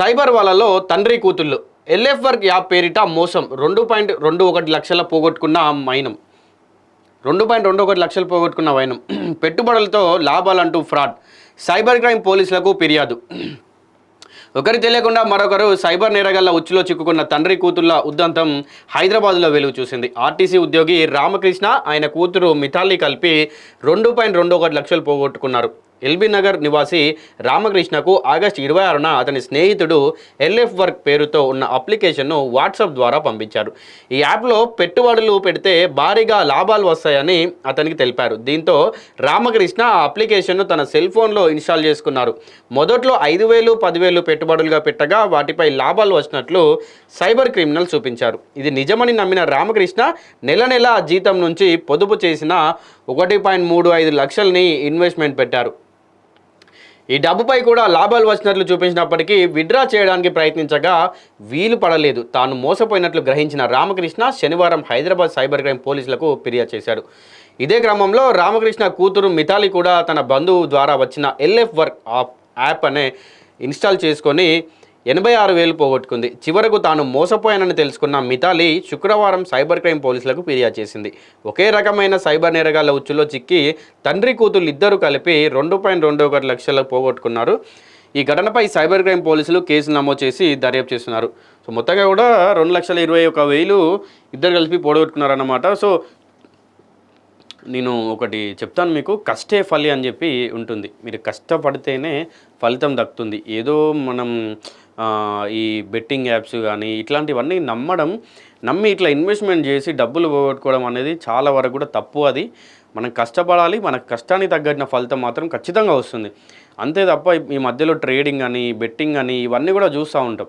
Cyber వాళ్ళలో తండ్రి కూతుళ్ళు. ఎల్ఎఫ్ వర్క్ యాప్ పేరిట మోసం. రెండు పాయింట్ రెండు ఒకటి లక్షల పోగొట్టుకున్న మైనం. రెండు పాయింట్ రెండు ఒకటి లక్షలు పోగొట్టుకున్న వైనం పెట్టుబడులతో లాభాలంటూ ఫ్రాడ్. సైబర్ క్రైమ్ పోలీసులకు ఫిర్యాదు. ఒకరి తెలియకుండా మరొకరు సైబర్ నేరగల్ల ఉచ్చులో చిక్కుకున్న తండ్రి కూతుళ్ళ ఉద్దంతం హైదరాబాద్లో వెలుగు చూసింది. ఆర్టీసీ ఉద్యోగి రామకృష్ణ ఆయన కూతురు మిథాలి కలిపి రెండు పాయింట్ రెండు ఒకటి లక్షలు పోగొట్టుకున్నారు. ఎల్బీ నగర్ నివాసి రామకృష్ణకు ఆగస్టు ఇరవై ఆరున అతని స్నేహితుడు ఎల్ఎఫ్ వర్క్ పేరుతో ఉన్న అప్లికేషన్ను వాట్సాప్ ద్వారా పంపించారు. ఈ యాప్లో పెట్టుబడులు పెడితే భారీగా లాభాలు వస్తాయని అతనికి తెలిపారు. దీంతో రామకృష్ణ ఆ అప్లికేషన్ను తన సెల్ ఫోన్లో ఇన్స్టాల్ చేసుకున్నారు. మొదట్లో ఐదు వేలు పదివేలు పెట్టుబడులుగా పెట్టగా వాటిపై లాభాలు వచ్చినట్లు సైబర్ క్రిమినల్ చూపించారు. ఇది నిజమని నమ్మిన రామకృష్ణ నెల నెల జీతం నుంచి పొదుపు చేసిన ఒకటి పాయింట్ మూడు ఐదు లక్షల్ని ఇన్వెస్ట్మెంట్ పెట్టారు. ఈ డబ్బుపై కూడా లాభాలు వచ్చినట్లు చూపించినప్పటికీ విడ్రా చేయడానికి ప్రయత్నించగా వీలు పడలేదు. తాను మోసపోయినట్లు గ్రహించిన రామకృష్ణ శనివారం హైదరాబాద్ సైబర్ క్రైమ్ పోలీసులకు ఫిర్యాదు చేశాడు. ఇదే క్రమంలో రామకృష్ణ కూతురు మిథాలి కూడా తన బంధువు ద్వారా వచ్చిన ఎల్ఎఫ్ వర్క్ యాప్ అనే ఇన్స్టాల్ చేసుకొని ఎనభై ఆరు వేలు పోగొట్టుకుంది. చివరకు తాను మోసపోయానని తెలుసుకున్న మిథాలి శుక్రవారం సైబర్ క్రైమ్ పోలీసులకు ఫిర్యాదు చేసింది. ఒకే రకమైన సైబర్ నేరగాళ్ళ ఉచ్చులో చిక్కి తండ్రి కూతురు ఇద్దరు కలిపి రెండు పాయింట్ రెండు ఒకటి లక్షలు పోగొట్టుకున్నారు. ఈ ఘటనపై సైబర్ క్రైమ్ పోలీసులు కేసు నమోదు చేసి దర్యాప్తు చేస్తున్నారు. సో మొత్తంగా కూడా రెండు లక్షల ఇరవై ఒక వేలు ఇద్దరు కలిపి పోగొట్టుకున్నారన్నమాట. సో నేను ఒకటి చెప్తాను మీకు. కష్టే ఫలి అని చెప్పి ఉంటుంది. మీరు కష్టపడితేనే ఫలితం దక్కుతుంది. ఏదో మనం ఈ బెట్టింగ్ యాప్స్ కానీ ఇట్లాంటివన్నీ నమ్మడం నమ్మి ఇట్లా ఇన్వెస్ట్మెంట్ చేసి డబ్బులు పోగొట్టుకోవడం అనేది చాలా వరకు కూడా తప్పు అది. మనం కష్టపడాలి మన కష్టానికి తగ్గట్టిన ఫలితం మాత్రం ఖచ్చితంగా వస్తుంది. అంతే తప్ప ఈ మధ్యలో ట్రేడింగ్ అని బెట్టింగ్ అని ఇవన్నీ కూడా చూస్తూ ఉంటాం.